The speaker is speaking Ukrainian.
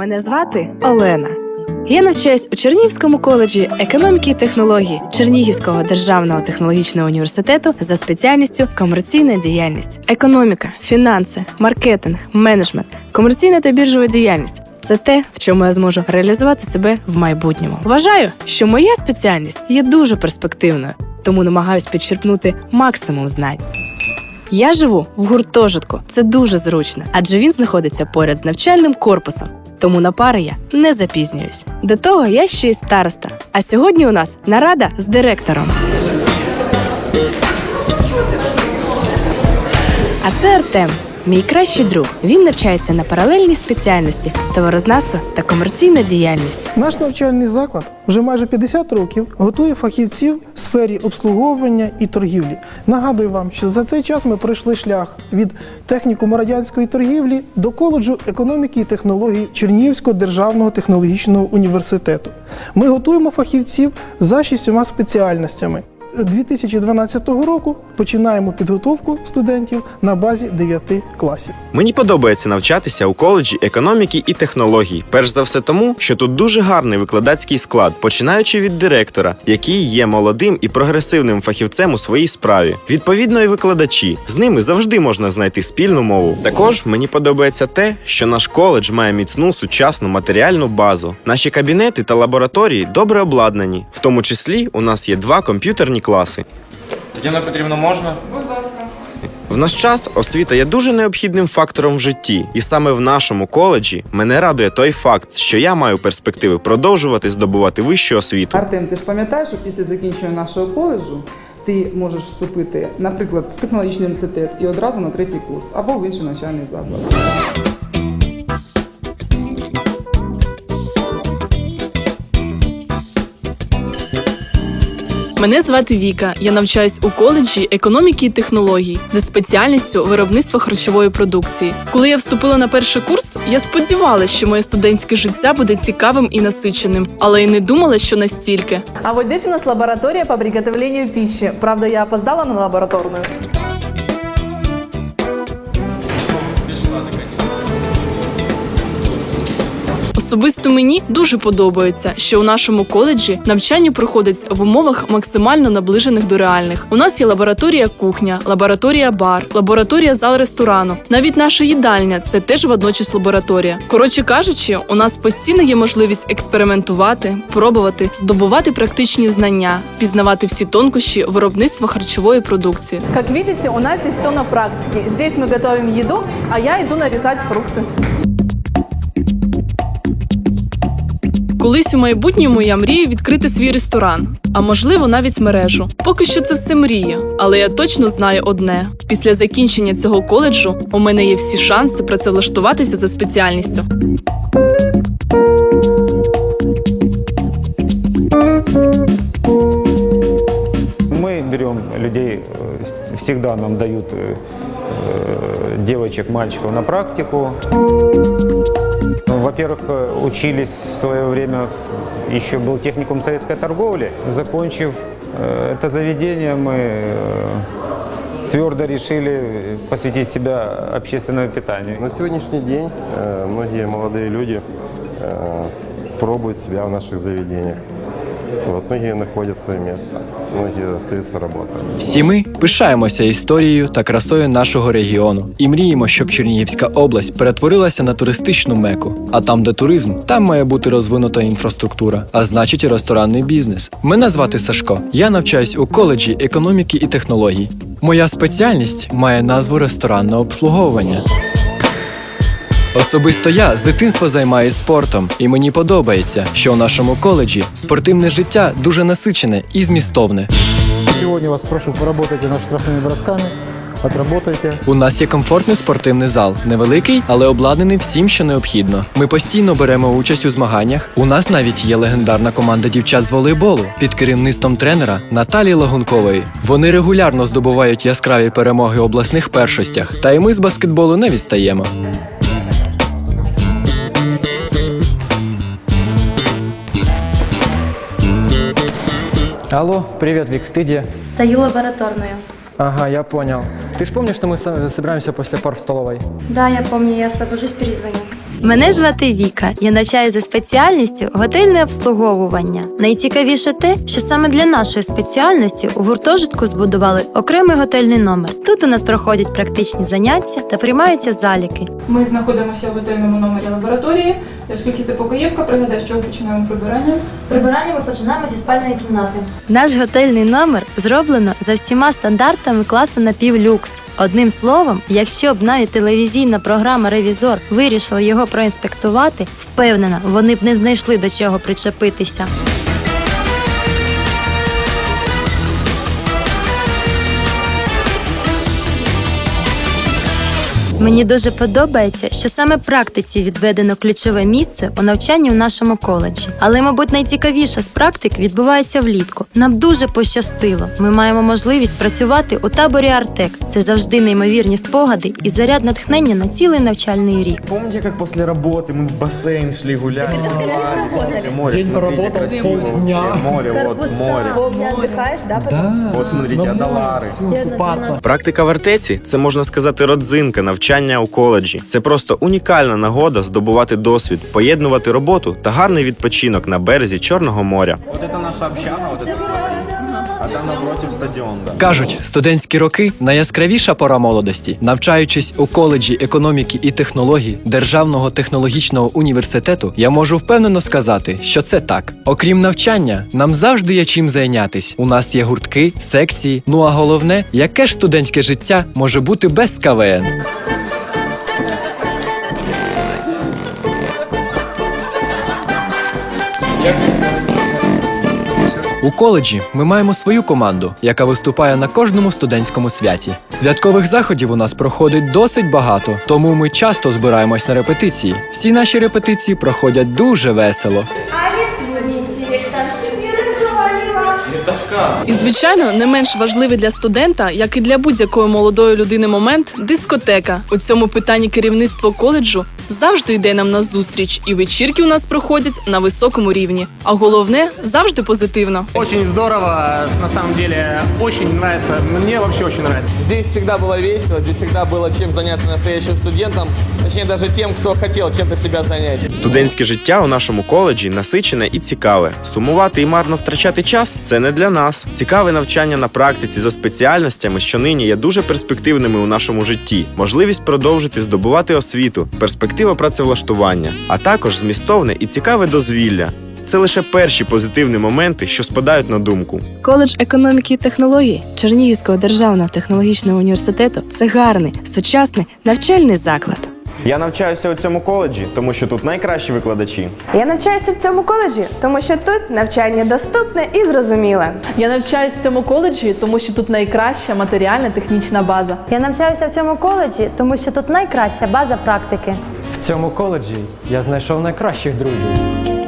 Мене звати Олена. Я навчаюсь у Чернігівському коледжі економіки і технології Чернігівського державного технологічного університету за спеціальністю комерційна діяльність, економіка, фінанси, маркетинг, менеджмент, комерційна та біржова діяльність. Це те, в чому я зможу реалізувати себе в майбутньому. Вважаю, що моя спеціальність є дуже перспективною, тому намагаюсь підчерпнути максимум знань. Я живу в гуртожитку. Це дуже зручно, адже він знаходиться поряд з навчальним корпусом. Тому на пари я не запізнююсь. До того я ще й староста. А сьогодні у нас нарада з директором. А це Артем, мій кращий друг. Він навчається на паралельній спеціальності товарознавство та комерційна діяльність. Наш навчальний заклад вже майже 50 років готує фахівців в сфері обслуговування і торгівлі. Нагадую вам, що за цей час ми пройшли шлях від технікуму радянської торгівлі до коледжу економіки і технологій Чернігівського державного технологічного університету. Ми готуємо фахівців за шістьма спеціальностями. З 2012 року починаємо підготовку студентів на базі 9 класів. Мені подобається навчатися у коледжі економіки і технологій. Перш за все тому, що тут дуже гарний викладацький склад, починаючи від директора, який є молодим і прогресивним фахівцем у своїй справі. Відповідно, і викладачі з ними завжди можна знайти спільну мову. Також мені подобається те, що наш коледж має міцну сучасну матеріальну базу. Наші кабінети та лабораторії добре обладнані. В тому числі у нас є два комп'ютерні класи. Тетяна Петрівна, можна? Будь ласка. В наш час освіта є дуже необхідним фактором в житті, і саме в нашому коледжі мене радує той факт, що я маю перспективи продовжувати здобувати вищу освіту. Артем, ти ж пам'ятаєш, що після закінчення нашого коледжу ти можеш вступити, наприклад, в технологічний університет і одразу на третій курс або в інший навчальний заклад. Мене звати Віка. Я навчаюсь у коледжі економіки і технологій за спеціальністю виробництва харчової продукції. Коли я вступила на перший курс, я сподівалася, що моє студентське життя буде цікавим і насиченим, але й не думала, що настільки. А вот здесь у нас лабораторія по приготовлению пищи. Правда, я опоздала на лабораторную. Особисто мені дуже подобається, що у нашому коледжі навчання проходить в умовах максимально наближених до реальних. У нас є лабораторія кухня, лабораторія бар, лабораторія зал ресторану. Навіть наша їдальня це теж водночас лабораторія. Коротше кажучи, у нас постійно є можливість експериментувати, пробувати, здобувати практичні знання, пізнавати всі тонкощі виробництва харчової продукції. Как видите, у нас здесь все на практике. Здесь мы готовим еду, а я иду нарезать фрукты. Колись у майбутньому я мрію відкрити свій ресторан, а можливо навіть мережу. Поки що це все мрія, але я точно знаю одне: після закінчення цього коледжу у мене є всі шанси працевлаштуватися за спеціальністю. Мы берем людей, э, с- всегда нам дают э, э, девочек, мальчиков на практику. Ну, Во-первых, э, учились в свое время, еще был техникум советской торговли. Закончив э, это заведение, мы э, твердо решили посвятить себя общественному питанию. На сегодняшний день многие молодые люди пробуют себя в наших заведениях. Вот, многие находят свое место, многие остаются работать. Всі ми пишаємося історією та красою нашого регіону і мріємо, щоб Чернігівська область перетворилася на туристичну меку. А там, де туризм, там має бути розвинута інфраструктура, а значить і ресторанний бізнес. Мене звати Сашко. Я навчаюсь у коледжі економіки і технологій. Моя спеціальність має назву ресторанне обслуговування. Особисто я з дитинства займаюся спортом, і мені подобається, що у нашому коледжі спортивне життя дуже насичене і змістовне. Сегодня вас прошу, поработайте над штрафными бросками, отработайте. У нас є комфортний спортивний зал, невеликий, але обладнаний всім, що необхідно. Ми постійно беремо участь у змаганнях. У нас навіть є легендарна команда дівчат з волейболу під керівництвом тренера Наталії Лагункової. Вони регулярно здобувають яскраві перемоги у обласних першостях. Та й ми з баскетболу не відстаємо. Алло, привет, Вик, ты где? Стою лабораторную. Ага, я понял. Ты ж помнишь, что мы с- собираемся после пар в столовой? Да, я помню, я освобожусь, перезвоню. Мене звати Віка. Я навчаю за спеціальністю готельне обслуговування. Найцікавіше те, що саме для нашої спеціальності у гуртожитку збудували окремий готельний номер. Тут у нас проходять практичні заняття та приймаються заліки. Ми знаходимося в готельному номері лабораторії. Оскільки ти покоївка, пригадай, що ми починаємо прибирання. Прибирання ми починаємо зі спальної кімнати. Наш готельний номер зроблено за всіма стандартами класу напівлюкс. Одним словом, якщо б навіть телевізійна програма Ревізор вирішила його проінспектувати, впевнена, вони б не знайшли до чого причепитися. Мені дуже подобається, що саме практиці відведено ключове місце у навчанні в нашому коледжі. Але, мабуть, найцікавіше з практик відбувається влітку. Нам дуже пощастило. Ми маємо можливість працювати у таборі Артек. Це завжди неймовірні спогади і заряд натхнення на цілий навчальний рік. Помните, как после работы мы в бассейн шли гулять? Море, День смотрите, поработал, красивое полдня. вообще. Море, вот море. отдыхаешь, да, Да. Вот смотрите, Адалари. Купаться. Практика в артеці це можна сказати родзинка навчання у коледжі. Це просто унікальна нагода здобувати досвід, поєднувати роботу та гарний відпочинок на березі Чорного моря. Вот это наша общага, вот это А там напротив стадіон. Да. Кажуть, студентські роки найяскравіша пора молодості. Навчаючись у коледжі економіки і технологій Державного технологічного університету, я можу впевнено сказати, що це так. Окрім навчання, нам завжди є чим зайнятись. У нас є гуртки, секції. Ну а головне, яке ж студентське життя може бути без КВН? У коледжі ми маємо свою команду, яка виступає на кожному студентському святі. Святкових заходів у нас проходить досить багато, тому ми часто збираємось на репетиції. Всі наші репетиції проходять дуже весело. І звичайно, не менш важливий для студента, як і для будь-якої молодої людини момент дискотека. У цьому питанні керівництво коледжу завжди йде нам на зустріч, і вечірки у нас проходять на високому рівні. А головне завжди позитивно. Очень здорово, на самом деле, очень нравится. Мне вообще очень нравится. Здесь всегда было весело, здесь всегда было чем заняться настоящим студентам, точнее даже тем, кто хотел чем-то себя занять. Студентське життя у нашому коледжі насичене і цікаве. Сумувати і марно втрачати час це не для нас. Цікаве навчання на практиці за спеціальностями, що нині є дуже перспективними у нашому житті. Можливість продовжити здобувати освіту, перспектива працевлаштування, а також змістовне і цікаве дозвілля. Це лише перші позитивні моменти, що спадають на думку. Коледж економіки і технологій Чернігівського державного технологічного університету це гарний, сучасний навчальний заклад. Я навчаюся у цьому коледжі, тому що тут найкращі викладачі. Я навчаюся в цьому коледжі, тому що тут навчання доступне і зрозуміле. Я навчаюся в цьому коледжі, тому що тут найкраща матеріальна технічна база. Я навчаюся в цьому коледжі, тому що тут найкраща база практики. В цьому коледжі я знайшов найкращих друзів.